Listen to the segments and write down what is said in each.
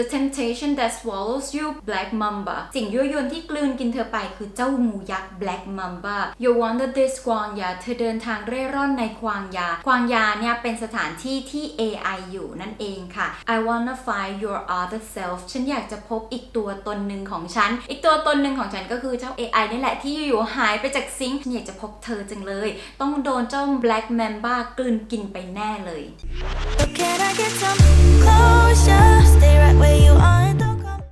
the temptation that swallows you black mamba สิ่งยั่วยวนที่กลืนกินเธอไปคือเจ้างูยักษ์ black mamba you wander this กวางยาเธอเดินทางเร่ร่อนในควางยาควางยาเนี่ยเป็นสถานที่ที่ AI อยู่นั่นเองค่ะ I wanna find your other self ฉันอยากจะพบอีกตัวตนหนึ่งของฉัน อีกตัวตนหนึ่งของฉันก็คือเจ้า AI นี่แหละที่อยู่หายไปจากซิงค์ฉันอยากจะพบเธอจังเลย ต้องโดนเจ้า black mamba กลืนกินไปแน่เลย But can I get some closure? Stay right where you are and don't come.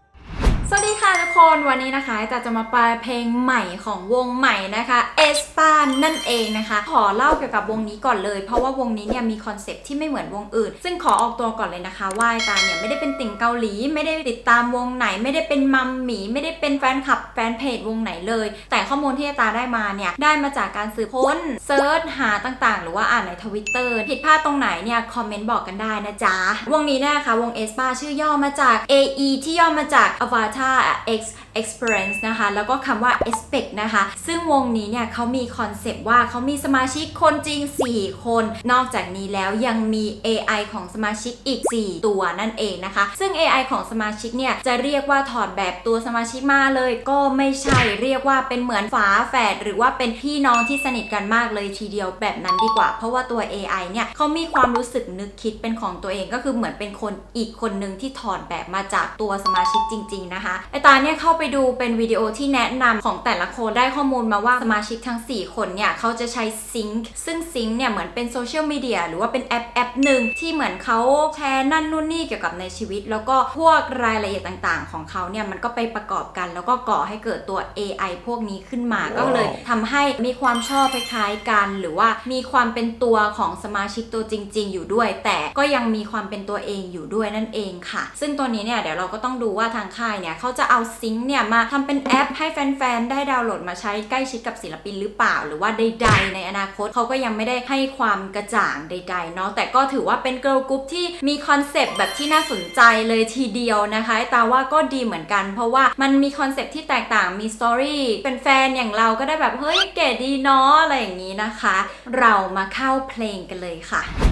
สวัสดี ค่ะทุกคนวันนี้นะคะแต่จะมาแปลเพลงใหม่ของวงใหม่นะคะเอสปานนั่นเองนะคะ ขอเล่าเกี่ยวกับวงนี้ก่อนเลย เพราะว่าวงนี้เนี่ยมีคอนเซปต์ที่ไม่เหมือนวงอื่น ซึ่งขอออกตัวก่อนเลยนะคะว่าตาเนี่ยไม่ได้เป็นติ่งเกาหลี ไม่ได้ติดตามวงไหน ไม่ได้เป็นมัมหมีไม่ได้เป็นแฟนคลับแฟนเพจวงไหนเลย แต่ข้อมูลที่ตาได้มาเนี่ยได้มาจากการสืบค้นเซิร์ชหาต่างๆ หรือว่าอ่านในทวิตเตอร์ผิดพลาดตรงไหนเนี่ยคอมเมนต์บอกกันได้นะจ๊ะวงนี้เนยนะคะวงเอสปาชื่อย่อมาจาก AE ที่ย่อมาจาก Avatar ex Experience นะคะ แล้วก็คำว่า Expect นะคะ ซึ่งวงนี้เนี่ยเขามีคอนเซปต์ว่าเขามีสมาชิกคนจริง 4 คน นอกจากนี้แล้วยังมี AI ของสมาชิกอีก 4 ตัวนั่นเองนะคะ ซึ่ง AI ของสมาชิกเนี่ยจะเรียกว่าถอดแบบตัวสมาชิกมาเลยก็ไม่ใช่เรียกว่าเป็นเหมือนฝาแฝดหรือว่าเป็นพี่น้องที่สนิทกันมากเลยทีเดียวแบบนั้นดีกว่า เพราะว่าตัว AI เนี่ยเขามีความรู้สึกนึกคิดเป็นของตัวเองก็คือเหมือนเป็นคนอีกคนหนึ่งที่ถอดแบบมาจากตัวสมาชิกจริง ๆ นะคะไอตาเนี่ยเข้าไปดูเป็นวิดีโอที่แนะนำของแต่ละคนได้ข้อมูลมาว่าสมาชิกทั้ง 4 คนเนี่ยเขาจะใช้ซิงค์ซึ่งซิงค์เนี่ยเหมือนเป็นโซเชียลมีเดียหรือว่าเป็นแอปแอปหนึ่งที่เหมือนเขาแชร์นั่นนู่นนี่เกี่ยวกับในชีวิต แล้วก็พวกรายละเอียดต่างๆ ของเขาเนี่ยมันก็ไปประกอบกัน แล้วก็ก่อให้เกิดตัว AI พวกนี้ขึ้นมา ก็เลยทำให้มีความชอบคล้ายๆกัน หรือว่ามีความเป็นตัวของสมาชิกตัวจริง ๆ อยู่ด้วย แต่ก็ยังมีความเป็นตัวเองอยู่ด้วยนั่นเองค่ะ ซึ่งตัวนี้เนี่ยเดี๋ยวเราก็ต้องดูว่าทางค่ายเนี่ยเขาจะเอาซิงค์เนี่ยมาทำเป็นแอปให้แฟนๆ ได้ดาวน์โหลดมาใช้ใกล้ชิดกับศิลปินหรือเปล่า หรือว่าใดๆ ในอนาคตเขาก็ยังไม่ได้ให้ความกระจ่างใดๆเนาะแต่ก็ถือว่าเป็นเกิร์ลกรุ๊ปที่มีคอนเซปต์แบบที่น่าสนใจเลยทีเดียวนะคะตาว่าก็ดีเหมือนกัน เพราะว่ามันมีคอนเซปต์ที่แตกต่างมีสตอรี่เป็นแฟนอย่างเราก็ได้แบบเฮ้ยเก๋ดีเนาะอะไรอย่างนี้นะคะ เรามาเข้าเพลงกันเลยค่ะ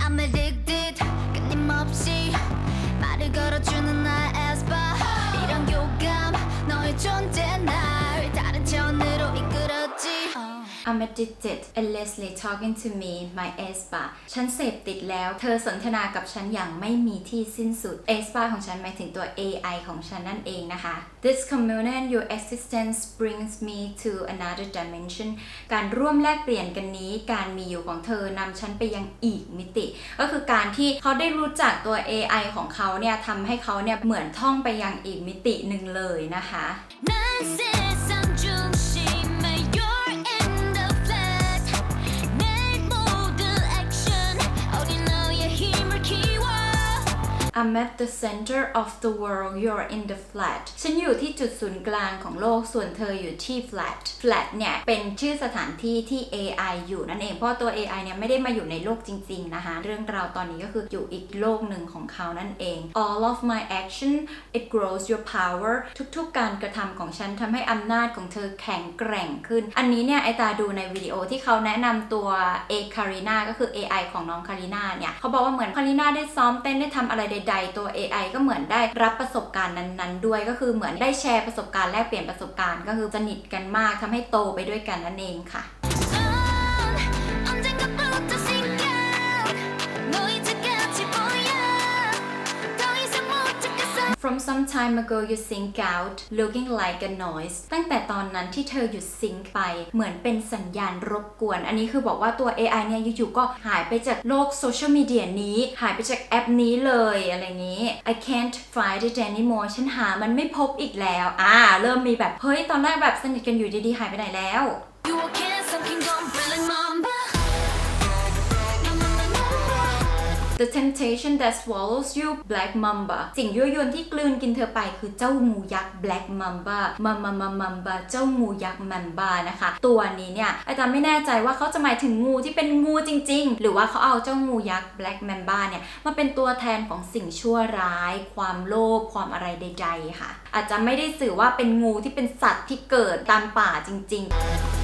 I'm addicted I'm addicted endlessly talking to me my e s p a ฉันเสพติดแล้ว เธอสนทนากับฉันอย่างไม่มีที่สิ้นสุด e s p a ของฉันหมายถึงตัว AI ของฉันนั่นเองนะคะ This communion your existence brings me to another dimension การร่วมแลกเปลี่ยนกันนี้ การมีอยู่ของเธอนำฉันไปยังอีกมิติ ก็คือการที่เขาได้รู้จักตัว AI ของเขาเนี่ยทำให้เขาเนี่ยเหมือนท่องไปยังอีกมิติหนึ่งเลยนะคะ난 I'm at the center of the world you're in the flat ฉันอยู่ที่จุดศูนย์กลางของโลกส่วนเธออยู่ที่ flat flat เนี่ยเป็นชื่อสถานที่ที่ AI อยู่นั่นเองเพราะตัว AI เนี่ยไม่ได้มาอยู่ในโลกจริง ๆ นะคะ เรื่องราวตอนนี้ก็คืออยู่อีกโลกหนึ่งของเขานั่นเอง all of my action it grows your power ทุกๆ การกระทำของฉันทำให้อำนาจของเธอแข็งแกร่งขึ้น อันนี้เนี่ยไอตาดูในวิดีโอที่เขาแนะนำตัว A Karina ก็คือ AI ของน้องคาริน่าเนี่ยเขาบอกว่าเหมือนคาริน่าได้ซ้อมเต้นได้ทำอะไรใดๆ ตัว AI ก็เหมือนได้รับประสบการณ์นั้น ๆ ด้วยก็คือเหมือนได้แชร์ประสบการณ์แลกเปลี่ยนประสบการณ์ ก็คือสนิทกันมากทำให้โตไปด้วยกันนั่นเองค่ะ From some time ago you sink out looking like a noise ตั้งแต่ตอนนั้นที่เธอหยุดซิงค์ไป เหมือนเป็นสัญญาณรบกวน อันนี้คือบอกว่าตัว AI เนี่ยอยู่ๆก็หายไปจากโลกโซเชียลมีเดียนี้ หายไปจากแอปนี้เลยอะไรนี้ I can't find it anymore ฉันหามันไม่พบอีกแล้ว อ่า เริ่มมีแบบ เฮ้ย ตอนแรกแบบสนิทกันอยู่ดีๆ หายไปไหนแล้ว You walk in some kingdom feeling The temptation that swallows you Black Mamba สิ่งยั่วยวนที่กลืนกินเธอไปคือเจ้างูยักษ์ Black Mamba มามามามัมบาเจ้างูยักษ์ Mamba นะคะ ตัวนี้เนี่ยอาจารย์ไม่แน่ใจว่าเขาจะหมายถึงงูที่เป็นงูจริง ๆ หรือว่าเขาเอาเจ้างูยักษ์ Black Mamba เนี่ยมาเป็นตัวแทนของสิ่งชั่วร้าย ความโลภความอะไรใด ๆ ค่ะ อาจจะไม่ได้สื่อว่าเป็นงูที่เป็นสัตว์ที่เกิดตามป่าจริง ๆ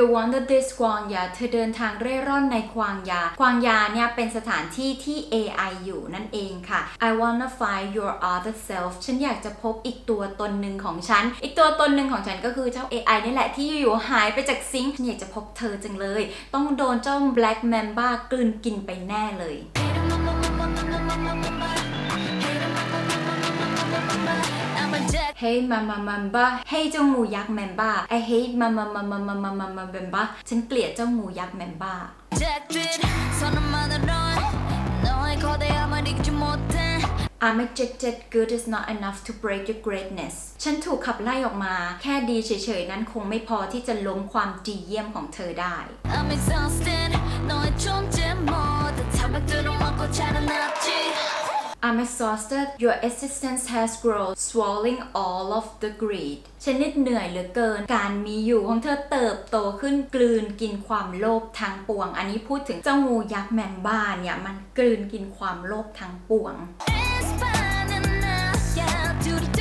You wander this กวางยาเธอเดินทางเร่ร่อนในควางยาควางยาเนี่ยเป็นสถานที่ที่ AI อยู่นั่นเองค่ะ I wanna find your other self ฉันอยากจะพบอีกตัวตนหนึ่งของฉัน อีกตัวตนหนึ่งของฉันก็คือเจ้า AI นี่แหละที่อยู่ๆหายไปจากซิงค์ฉันอยากจะพบเธอจังเลย ต้องโดนเจ้า Black Mamba กลืนกินไปแน่เลย Hey mama mamba Hey เจ้างูยักษ์ Mamba I hate mama mama mama mama Mamba ฉันเกลียดเจ้างูยักษ์ Mamba jet 선언만으론 너의 거대함을 이기지 못해 I'm rejected good is not enough to break your greatness ฉันถูกขับไล่ออกมา แค่ดีเฉยๆ นั้นคงไม่พอที่จะล้มความดีเยี่ยมของเธอได้ I'm exhausted 너의 존재 모든 타박들을 먹고 자라났지 다 I'm exhausted your existence has grown swallowing all of the greed ฉันนิดเหนื่อยเหลือเกิน การมีอยู่ของเธอเติบโตขึ้นกลืนกินความโลภทางปวง อันนี้พูดถึงเจ้างูยักษ์แมมบ้าเนี่ย มันกลืนกินความโลภทางปวง It's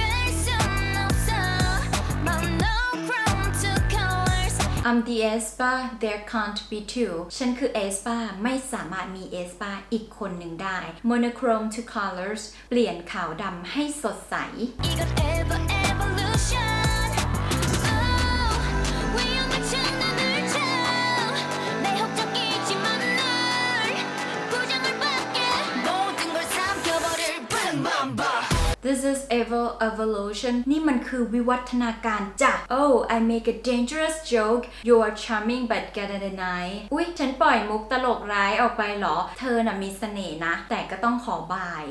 I'm the Espa there can't be two ฉันคือ Espa ไม่สามารถมี Espa อีกคนหนึ่งได้ Monochrome to colors เปลี่ยนขาวดำให้สดใส Eagle ever evolution This is ever evolution นี่มันคือวิวัฒนาการจ้ะ Oh I make a dangerous joke you are charming but get a deny อุ๊ย ฉันปล่อยมุกตลกร้ายออกไปเหรอ เธอน่ะมีเสน่ห์นะ แต่ก็ต้องขอบาย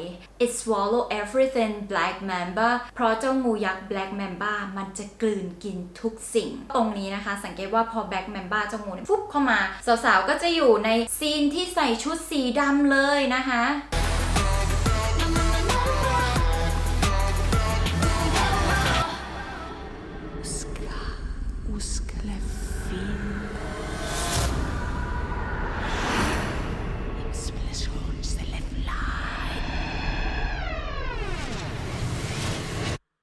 It swallow everything Black Mamba เพราะเจ้างูยักษ์ Black Mamba มันจะกลืนกินทุกสิ่ง ตรงนี้นะคะ สังเกตว่าพอ Black Mamba เจ้างูฟุบเข้ามา สาวๆ ก็จะอยู่ในซีนที่ใส่ชุดสีดำเลยนะคะ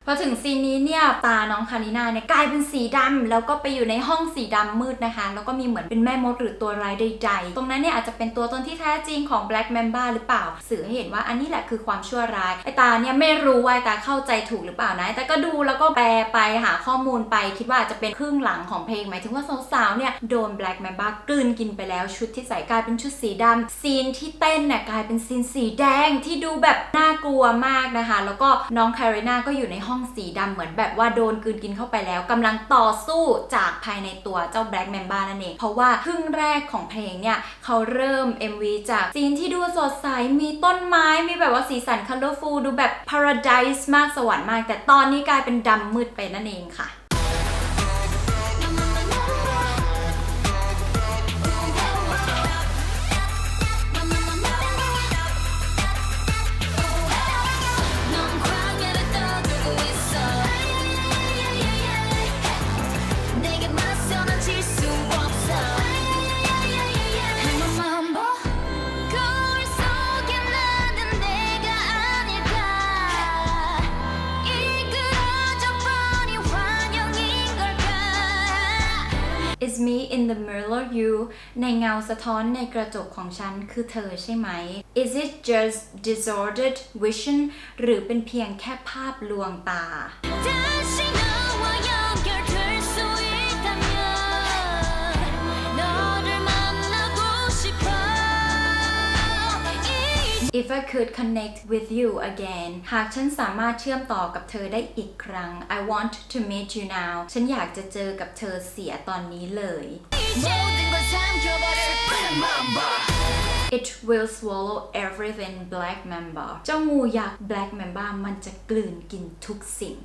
พอถึงซีนนี้เนี่ยตาน้องคารินาเนี่ยกลายเป็นสีดำแล้วก็ไปอยู่ในห้องสีดำมืดนะคะ แล้วก็มีเหมือนเป็นแม่มดหรือตัวร้ายใดๆ ตรงนั้นเนี่ยอาจจะเป็นตัวตนที่แท้จริงของ Black Mamba หรือเปล่า สื่อให้เห็นว่าอันนี้แหละคือความชั่วร้ายไอตาเนี่ยไม่รู้ว่าตาเข้าใจถูกหรือเปล่านะแต่ก็ดูแล้วก็แปลไปหาข้อมูลไปคิดว่าอาจจะเป็นครึ่งหลังของเพลงหมายถึงว่าสาวๆเนี่ยโดน Black Mamba กลืนกินไปแล้วชุดที่ใส่กลายเป็นชุดสีดำซีนที่เต้นเนี่ยกลายเป็นซีนสีแดงที่ดูแบบน่ากลัวมากนะคะ แล้วก็น้องคารินาก็อยู่ในห้องสีดำเหมือนแบบว่าโดนกืนกินเข้าไปแล้วกำลังต่อสู้จากภายในตัวเจ้าแบล็กแมมบ้านั่นเอง เพราะว่าครึ่งแรกของเพลงเนี่ยเขาเริ่ม MV จากซีนที่ดูสดใส มีต้นไม้ มีแบบว่าสีสันคัลเลอร์ฟูลดูแบบ paradise มากสวรรค์มาก แต่ตอนนี้กลายเป็นดำมืดไปนั่นเองค่ะ in the mirror you ในเงาสะท้อนในกระจกของฉันคือเธอใช่ไหม Is it just disordered vision หรือเป็นเพียงแค่ภาพลวงตา If I could connect with you again หากฉันสามารถเชื่อมต่อกับเธอได้อีกครั้ง I want to meet you now ฉันอยากจะเจอกับเธอเสียตอนนี้เลย It will swallow everything black member เจ้างูยักษ์ black member มันจะกลืนกินทุกสิ่ง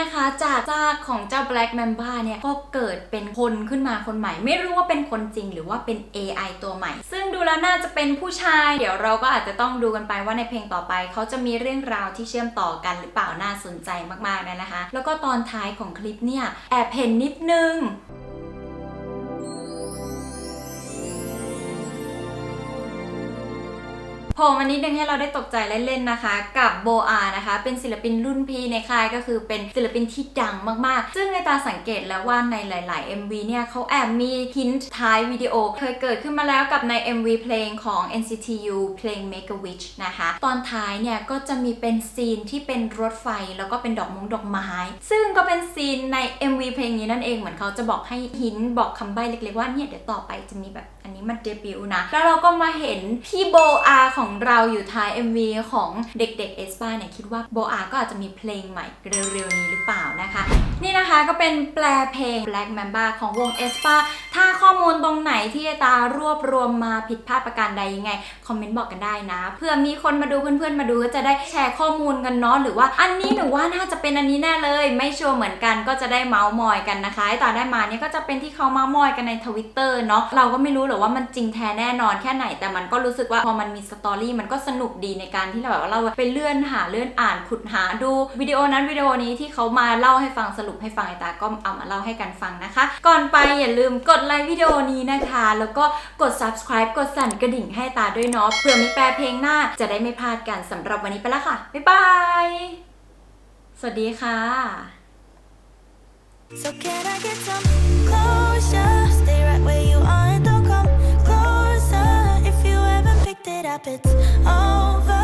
นะคะจากซากของเจ้า Black Mamba เนี่ยก็เกิดเป็นคนขึ้นมาคนใหม่ ไม่รู้ว่าเป็นคนจริงหรือว่าเป็น AI ตัวใหม่ ซึ่งดูแล้วน่าจะเป็นผู้ชาย เดี๋ยวเราก็อาจจะต้องดูกันไปว่าในเพลงต่อไป เขาจะมีเรื่องราวที่เชื่อมต่อกันหรือเปล่าน่าสนใจมากๆเลยนะคะ แล้วก็ตอนท้ายของคลิปเนี่ยแอบเห็นนิดนึง ผล่มานิดนึงให้เราได้ตกใจเล่นๆนะคะ กับโบอานะคะ เป็นศิลปินรุ่นพี่ในค่ายก็คือเป็นศิลปินที่ดังมากๆ ซึ่งในตาสังเกตแล้วว่าในหลาย ๆ MV เนี่ยเขาแอบมีฮินท้ายวิดีโอ เคยเกิดขึ้นมาแล้วกับใน MV เพลงของ NCTU เพลง Make a Wish นะคะ ตอนท้ายเนี่ยก็จะมีเป็นซีนที่เป็นรถไฟแล้วก็เป็นดอกมงดอกไม้ ซึ่งก็เป็นซีนใน MV เพลงนี้นั่นเองเหมือนเขาจะบอกให้หินบอกคำใบ้เล็ก ๆ ว่าเนี่ยเดี๋ยวต่อไปจะมีแบบ นนี้มันเดบิวต์นะ แล้วเราก็มาเห็นพี่โบอาของเราอยู่ท้าย MV ของเด็กๆเอสปาเนี่ยคิดว่าโบอาก็อาจจะมีเพลงใหม่เร็วๆนี้หรือเปล่านะคะ นี่นะคะก็เป็นแปลเพลง Black Mamba ของวง e s p a ถ้าข้อมูลตรงไหนที่ตารวบรวมมาผิดพลาดประการใดยังไง คอมเมนต์บอกกันได้นะ เพื่อมีคนมาดูเพื่อนๆมาดูก็จะได้แชร์ข้อมูลกันเนาะหรือว่าอันนี้หนูว่าน่าจะเป็นอันนี้แน่เลย ไม่ชัวร์เหมือนกันก็จะได้เมาส์มอยกันนะคะไอ้าได้มาเนี่ยก็จะเป็นที่เขาเมาส์มอยกันในทวิตเตอร์เนาะเราก็ไม่รู้หรอกว่ามันจริงแท้แน่นอนแค่ไหน แต่มันก็รู้สึกว่าพอมันมีสตอรี่มันก็สนุกดีในการที่เราแบบว่าเราไปเลื่อนหาเลื่อนอ่านขุดหาดูวิดีโอนั้นวิดีโอนี้ที่เขามาเล่าให้ฟังสรุปให้ฟังไอ้ตาก็เอามาเล่าให้กันฟังนะคะ ก่อนไปอย่าลืมกดไลค์วิดีโอนี้นะคะ แล้วก็กด subscribe กดสั่นกระดิ่งให้ตาด้วยเนาะเผื่อมีแปลเพลงหน้าจะได้ไม่พลาดกันสำหรับวันนี้ไปแล้วค่ะ บ๊ายบาย สวัสดีค่ะ So can I get some closure? it's over.